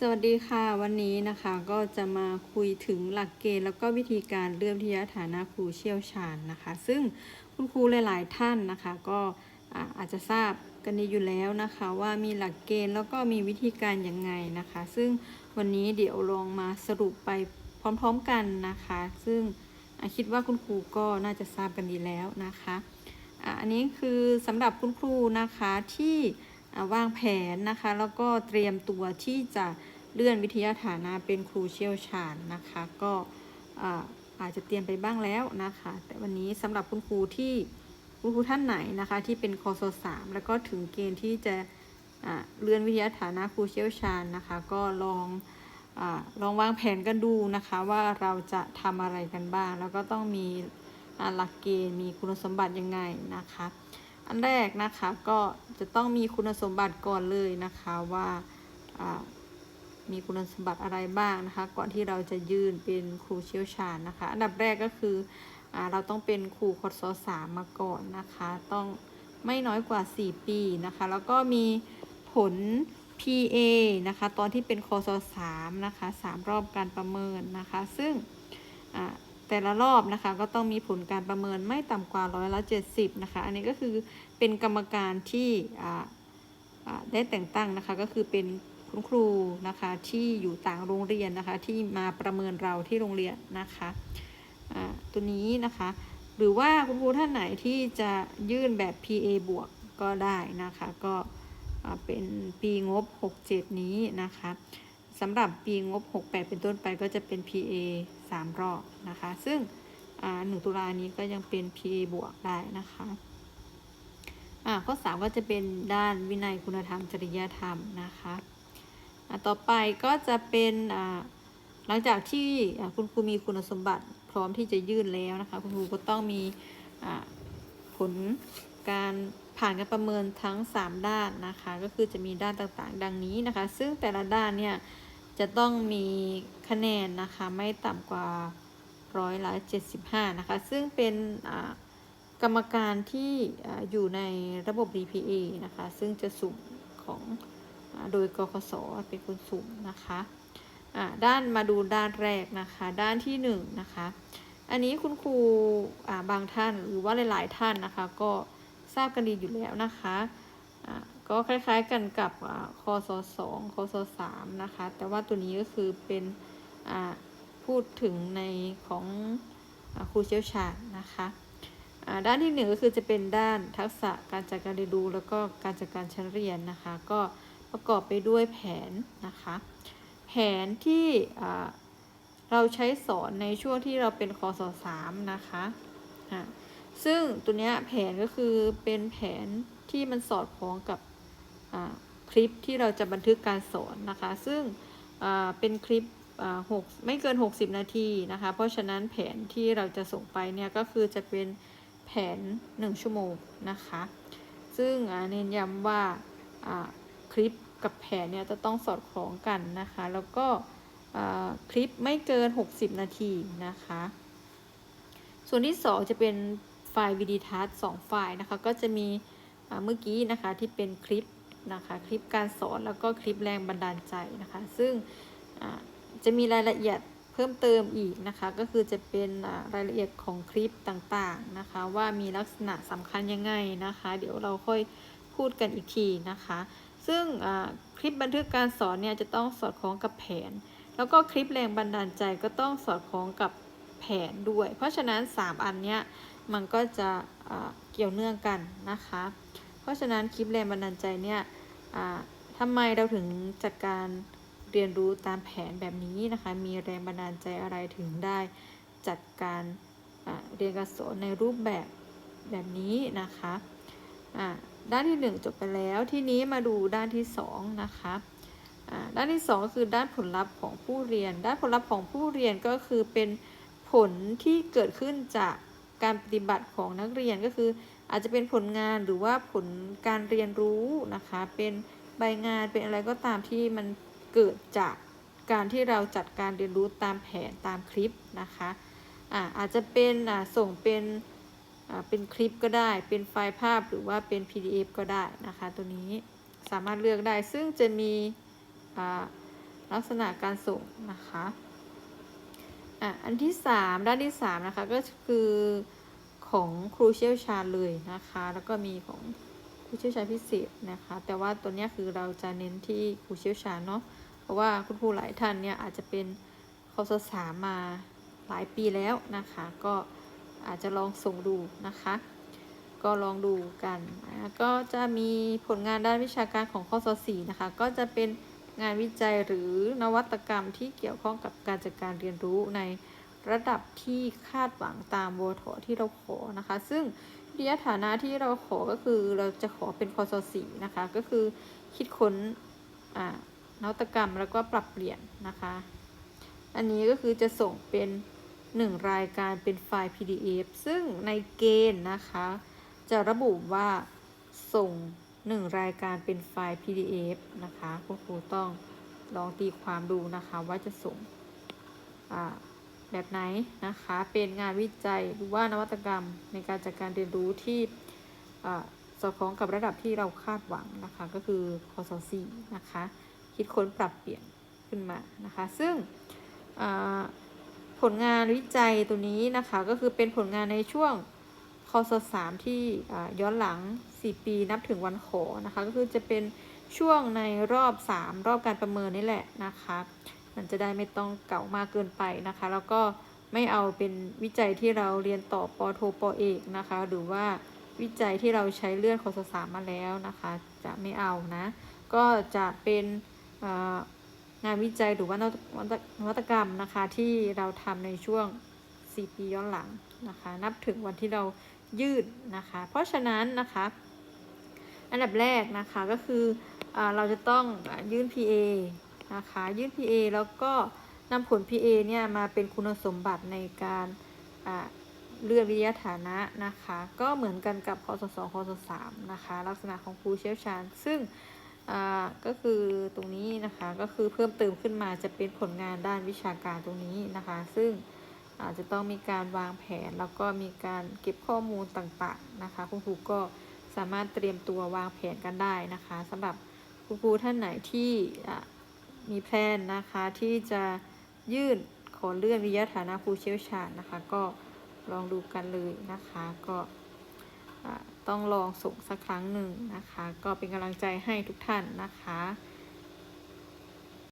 สวัสดีค่ะวันนี้นะคะก็จะมาคุยถึงหลักเกณฑ์แล้วก็วิธีการเลื่อนวิทยฐานะครูเชี่ยวชาญนะคะ ซึ่งคุณครูหลาย ๆ ท่านนะคะ ก็อาอาจจะทราบกันดีอยู่แล้วนะคะว่ามีหลักเกณฑ์แล้วก็มีวิธีการยังไงนะคะ ซึ่งวันนี้เดี๋ยวลองมาสรุปไปพร้อม ๆ กันนะคะ ซึ่งคิดว่าคุณครูก็น่าจะทราบกันดีแล้วนะคะอันนี้คือสำหรับคุณครูนะคะที่ วางแผนนะคะ แล้วก็เตรียมตัวที่จะเลื่อนวิทยาฐานะเป็นครูเชี่ยวชาญนะคะ ก็อาอาจจะเตรียมไปบ้างแล้วนะคะ แต่วันนี้สำหรับคุณครูที่คุณครูท่านไหนนะคะ ที่เป็นคศสามแล้วก็ถึงเกณฑ์ที่จะเลื่อนวิทยาฐานะครูเชี่ยวชาญนะคะ ก็ลองอลองวางแผนกันดูนะคะว่าเราจะทำอะไรกันบ้าง แล้วก็ต้องมีหลักเกณฑ์มีคุณสมบัติยังไงนะคะ อันแรกนะคะก็จะต้องมีคุณสมบัติก่อนเลยนะคะว่ามีคุณสมบัติอะไรบ้างนะคะ ก่อนที่เราจะยื่นเป็นครูเชี่ยวชาญนะคะ อันดับแรกก็คืออเราต้องเป็นครูคศสามมาก่อนนะคะ ต้องไม่น้อยกว่า 4 ปีนะคะ แล้วก็มีผล PA นะคะ ตอนที่เป็นคศสามนะคะสามรอบการประเมินนะคะ ซึ่ง แต่ละรอบนะคะ ก็ต้องมีผลการประเมินไม่ต่ำกว่าร้อยละ70นะคะ อันนี้ก็คือเป็นกรรมการที่อ่าได้แต่งตั้งนะคะ ก็คือเป็นคุณครูนะคะที่อยู่ต่างโรงเรียนนะคะ ที่มาประเมินเราที่โรงเรียนนะคะอ่าตัวนี้นะคะ หรือว่าคุณครูท่านไหนที่จะยื่นแบบ PA บวกก็ได้นะคะ ก็อ่าเป็นปีงบ 67 นี้นะคะสำหรับปีงบ 68 เป็นต้นไปก็จะเป็น PA 3 รอบนะคะ ซึ่งหนึ่งตุลานี้ก็ยังเป็น PA บวกได้นะคะอ่าข้อ3ก็จะเป็นด้านวินัยคุณธรรม จริยธรรมนะคะอ่าต่อไปก็จะเป็นอ่าหลังจากที่คุณครูมีคุณสมบัติพร้อมที่จะยื่นแล้วนะคะ คุณครูก็ต้องมีผลการผ่านการประเมินทั้ง 3 ด้านนะคะ ก็คือจะมีด้านต่างๆ ดังนี้นะคะ ซึ่งแต่ละด้านเนี่ย จะต้องมีคะแนนนะคะไม่ต่ำกว่าร้อยละ75 นะคะ ซึ่งเป็นอ่ากรรมการที่อ่าอยู่ในระบบ DPA นะคะ ซึ่งจะสุ่มของอาโดยกคสเป็นคนสุ่มนะคะอ่าด้านมาดูด้านแรกนะคะ ด้านที่1นงนะคะ อันนี้คุณครูอ่าบางท่านหรือว่าหลาย ๆ ท่านนะคะ ก็ทราบกันดีอยู่แล้วนะคะอ่า ก็คล้ายๆกันกับอ่าคศสองคศสสามนะคะ แต่ว่าตัวนี้ก็คือเป็นอ่าพูดถึงในของอครูเชี่ยวชาญนะคะอ่าด้านที่หนึ่งก็คือจะเป็นด้านทักษะการจัดการเรียนรู้แล้วก็การจัดการชั้นเรียนนะคะ ก็ประกอบไปด้วยแผนนะคะ แผนที่อ่าเราใช้สอนในช่วงที่เราเป็นคศสสามนะคะอ่าซึ่งตัวนี้แผนก็คือเป็นแผนที่มันสอดคล้องกับ คลิปที่เราจะบันทึกการสอนนะคะ ซึ่งเป็นคลิปหกไม่เกิน 60 นาทีนะคะ เพราะฉะนั้นแผนที่เราจะส่งไปเนี่ยก็คือจะเป็นแผน 1 ชั่วโมงนะคะ ซึ่งเน้นย้ำว่าคลิปกับแผนเนี่ยจะต้องสอดคล้องกันนะคะ แล้วก็คลิปไม่เกิน 60 นาทีนะคะ ส่วนที่ 2 จะเป็นไฟล์วิดีทัศน์2ไฟล์นะคะ ก็จะมีเมื่อกี้นะคะที่เป็นคลิป นะคะ คลิปการสอนแล้วก็คลิปแรงบันดาลใจนะคะ ซึ่งจะมีรายละเอียดเพิ่มเติมอีกนะคะ ก็คือจะเป็นรายละเอียดของคลิปต่างๆนะคะ ว่ามีลักษณะสำคัญยังไงนะคะ เดี๋ยวเราค่อยพูดกันอีกทีนะคะ ซึ่งคลิปบันทึกการสอนเนี่ยจะต้องสอดคล้องกับแผน แล้วก็คลิปแรงบันดาลใจก็ต้องสอดคล้องกับแผนด้วย เพราะฉะนั้น 3 อันเนี้ยมันก็จะเกี่ยวเนื่องกันนะคะ เพราะฉะนั้นคลิปแรงบันดาลใจเนี่ยอ่าทำไมเราถึงจัดการเรียนรู้ตามแผนแบบนี้นะคะ มีแรงบันดาลใจอะไรถึงได้จัดการเรียนการสอนในรูปแบบแบบนี้นะคะด้านที่ 1 จบไปแล้วทีนี้มาดูด้านที่ 2 นะคะด้านที่ 2 ก็คือด้านผลลัพธ์ของผู้เรียน ด้านผลลัพธ์ของผู้เรียนก็คือเป็นผลที่เกิดขึ้นจากการปฏิบัติของนักเรียนก็คือ อาจจะเป็นผลงานหรือว่าผลการเรียนรู้นะคะ เป็นใบงานเป็นอะไรก็ตามที่มันเกิดจากการที่เราจัดการเรียนรู้ตามแผนตามคลิปนะคะอ่าอาจจะเป็นอ่าส่งเป็นอ่าเป็นคลิปก็ได้ เป็นไฟล์ภาพหรือว่าเป็น PDF ก็ได้นะคะตัวนี้สามารถเลือกได้ซึ่งจะมีอ่าลักษณะการส่งนะคะอะอันที่สามด้านที่สามนะคะก็คือ ของครูเชี่ยวชาญเลยนะคะ แล้วก็มีของครูเชี่ยวชาญพิเศษนะคะ แต่ว่าตัวนี้คือเราจะเน้นที่ครูเชี่ยวชาญเนาะเพราะว่าคุณครูหลายท่านเนี่ยอาจจะเป็นคศสามมาหลายปีแล้วนะคะ ก็อาจจะลองส่งดูนะคะ ก็ลองดูกันนะก็จะมีผลงานด้านวิชาการของข้อสสี่นะคะ ก็จะเป็นงานวิจัยหรือนวัตกรรมที่เกี่ยวข้องกับการจัดการเรียนรู้ใน ระดับที่คาดหวังตามวทที่เราขอนะคะ ซึ่งวิทยฐานะที่เราขอก็คือเราจะขอเป็นข้อสสี่นะคะ ก็คือคิดค้นนวัตกรรมแล้วก็ปรับเปลี่ยนนะคะ อันนี้ก็คือจะส่งเป็น 1 รายการเป็นไฟล์ PDF ซึ่งในเกณฑ์นะคะ จะระบุว่าส่ง 1 รายการเป็นไฟล์ PDF นะคะคุณครูต้องลองตีความดูนะคะว่าจะส่ง แบบไหนนะคะ เป็นงานวิจัยหรือว่านวัตกรรมในการจัดการเรียนรู้ที่สอดคล้องกับระดับที่เราคาดหวังนะคะ ก็คือคศ4นะคะ คิดค้นปรับเปลี่ยนขึ้นมานะคะ ซึ่งผลงานวิจัยตัวนี้นะคะก็คือเป็นผลงานในช่วงคศ3ที่ย้อนหลัง 4 ปีนับถึงวันขอนะคะ ก็คือจะเป็นช่วงในรอบ 3 รอบการประเมินนี่แหละนะคะ มันจะได้ไม่ต้องเก่ามากเกินไปนะคะ แล้วก็ไม่เอาเป็นวิจัยที่เราเรียนต่อปอโทปอเอกนะคะ หรือว่าวิจัยที่เราใช้เลื่อนคศสามมาแล้วนะคะ จะไม่เอานะ ก็จะเป็นงานวิจัยหรือว่านวัตกรรมนะคะที่เราทำในช่วง 4 ปีย้อนหลังนะคะ นับถึงวันที่เรายืดนะคะ เพราะฉะนั้นนะคะ อันดับแรกนะคะก็คืออเราจะต้องยื่น PA นะคะยื่น PA แล้วก็นำผล PA เนี่ยมาเป็นคุณสมบัติในการเลือกวิทยาฐานะนะคะ ก็เหมือนกันกับคศ2คศ3นะคะ ลักษณะของครูเชี่ยวชาญ ซึ่งก็คือตรงนี้นะคะก็คือเพิ่มเติมขึ้นมาจะเป็นผลงานด้านวิชาการตรงนี้นะคะ ซึ่งอาจจะต้องมีการวางแผนแล้วก็มีการเก็บข้อมูลต่างๆนะคะ คุณครูก็สามารถเตรียมตัววางแผนกันได้นะคะสำหรับคุณครูท่านไหนที่ มีแพลนนะคะที่จะยื่นขอเลื่อนวิทยาฐานะผู้เชี่ยวชาญนะคะ ก็ลองดูกันเลยนะคะ ก็ต้องลองส่งสักครั้งหนึ่งนะคะ ก็เป็นกำลังใจให้ทุกท่านนะคะ